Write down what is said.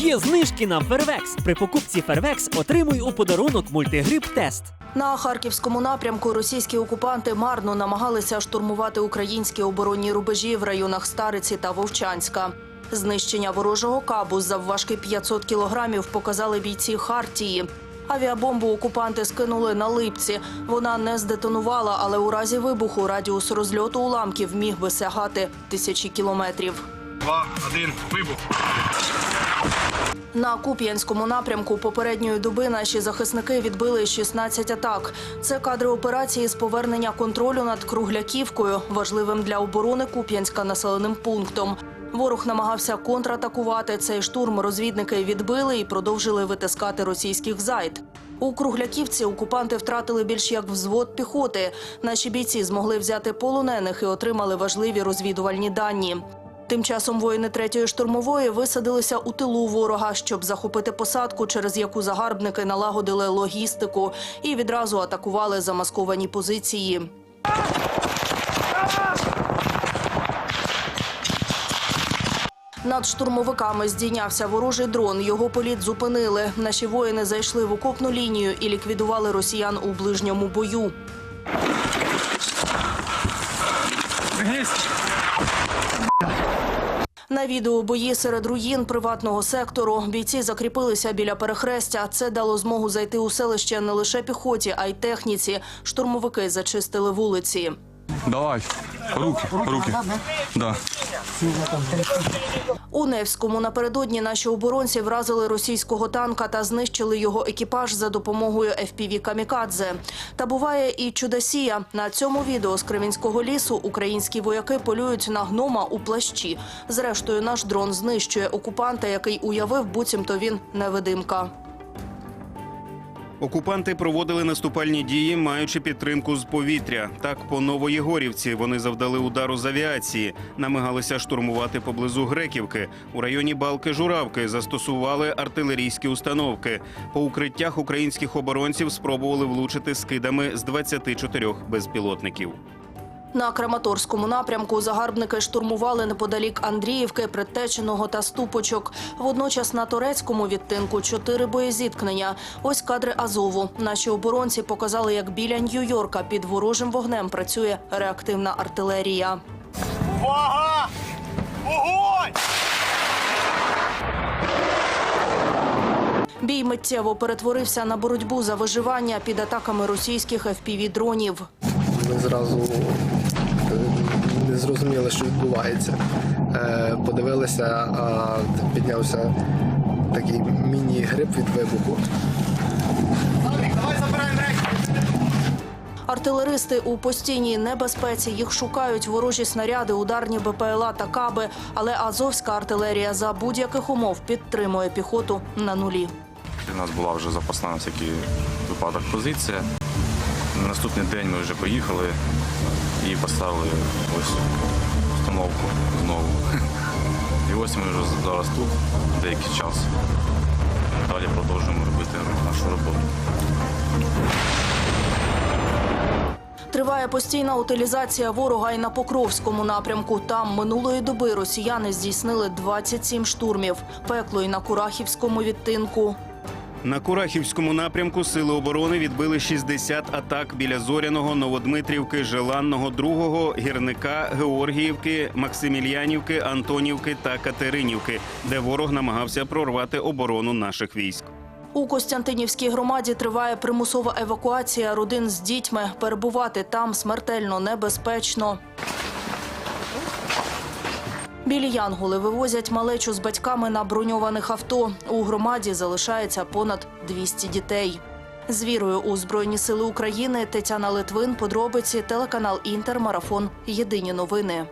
Є знижки на Фервекс. При покупці Фервекс отримуй у подарунок мультигрип тест. На харківському напрямку російські окупанти марно намагалися штурмувати українські оборонні рубежі в районах Стариці та Вовчанська. Знищення ворожого кабу завважки 500 кілограмів показали бійці Хартії. Авіабомбу окупанти скинули на липці. Вона не здетонувала, але у разі вибуху радіус розльоту уламків міг би сягати тисячі кілометрів. Два, один, вибух. На Куп'янському напрямку попередньої доби наші захисники відбили 16 атак. Це кадри операції з повернення контролю над Кругляківкою, важливим для оборони Куп'янська населеним пунктом. Ворог намагався контратакувати цей штурм. Розвідники відбили і продовжили витискати російських зайд. У Кругляківці окупанти втратили більш як взвод піхоти. Наші бійці змогли взяти полонених і отримали важливі розвідувальні дані. Тим часом воїни третьої штурмової висадилися у тилу ворога, щоб захопити посадку, через яку загарбники налагодили логістику і відразу атакували замасковані позиції. Над штурмовиками здійнявся ворожий дрон. Його політ зупинили. Наші воїни зайшли в окопну лінію і ліквідували росіян у ближньому бою. На відео бої серед руїн приватного сектору бійці закріпилися біля перехрестя. Це дало змогу зайти у селище не лише піхоті, а й техніці. Штурмовики зачистили вулиці. Давай, руки, руки. Да. У Невському напередодні наші оборонці вразили російського танка та знищили його екіпаж за допомогою FPV «Камікадзе». Та буває і чудосія. На цьому відео з Кремінського лісу українські вояки полюють на гнома у плащі. Зрештою, наш дрон знищує окупанта, який уявив, буцімто він невидимка. Окупанти проводили наступальні дії, маючи підтримку з повітря. Так, по Новоєгорівці вони завдали удару з авіації, намагалися штурмувати поблизу Греківки. У районі Балки-Журавки застосували артилерійські установки. По укриттях українських оборонців спробували влучити скидами з 24 безпілотників. На Краматорському напрямку загарбники штурмували неподалік Андріївки, Предтеченого та Ступочок. Водночас на турецькому відтинку чотири боєзіткнення. Ось кадри Азову. Наші оборонці показали, як біля Нью-Йорка під ворожим вогнем працює реактивна артилерія. Увага! Вогонь! Бій миттєво перетворився на боротьбу за виживання під атаками російських FPV-дронів. Ми зразу зрозуміли, що відбувається. Е, Подивилися, а піднявся такий міні-гриб від вибуху. Давай забираємо! Артилеристи у постійній небезпеці їх шукають ворожі снаряди, ударні БПЛА та каби. Але азовська артилерія за будь-яких умов підтримує піхоту на нулі. У нас була вже запасна на всякий випадок позиція. На наступний день ми вже поїхали і поставили ось установку знову. І ось ми вже зараз тут деякий час. Далі продовжуємо робити нашу роботу. Триває постійна утилізація ворога і на Покровському напрямку. Там минулої доби росіяни здійснили 27 штурмів. Пекло і на Курахівському відтинку. На Курахівському напрямку сили оборони відбили 60 атак біля Зоряного, Новодмитрівки, Желанного, Другого, Гірника, Георгіївки, Максимільянівки, Антонівки та Катеринівки, де ворог намагався прорвати оборону наших військ. У Костянтинівській громаді триває примусова евакуація родин з дітьми. Перебувати там смертельно небезпечно. Білі янголи вивозять малечу з батьками на броньованих авто. У громаді залишається понад 200 дітей. З вірою у Збройні Сили України Тетяна Литвин, подробиці, телеканал Інтер, марафон. Єдині новини.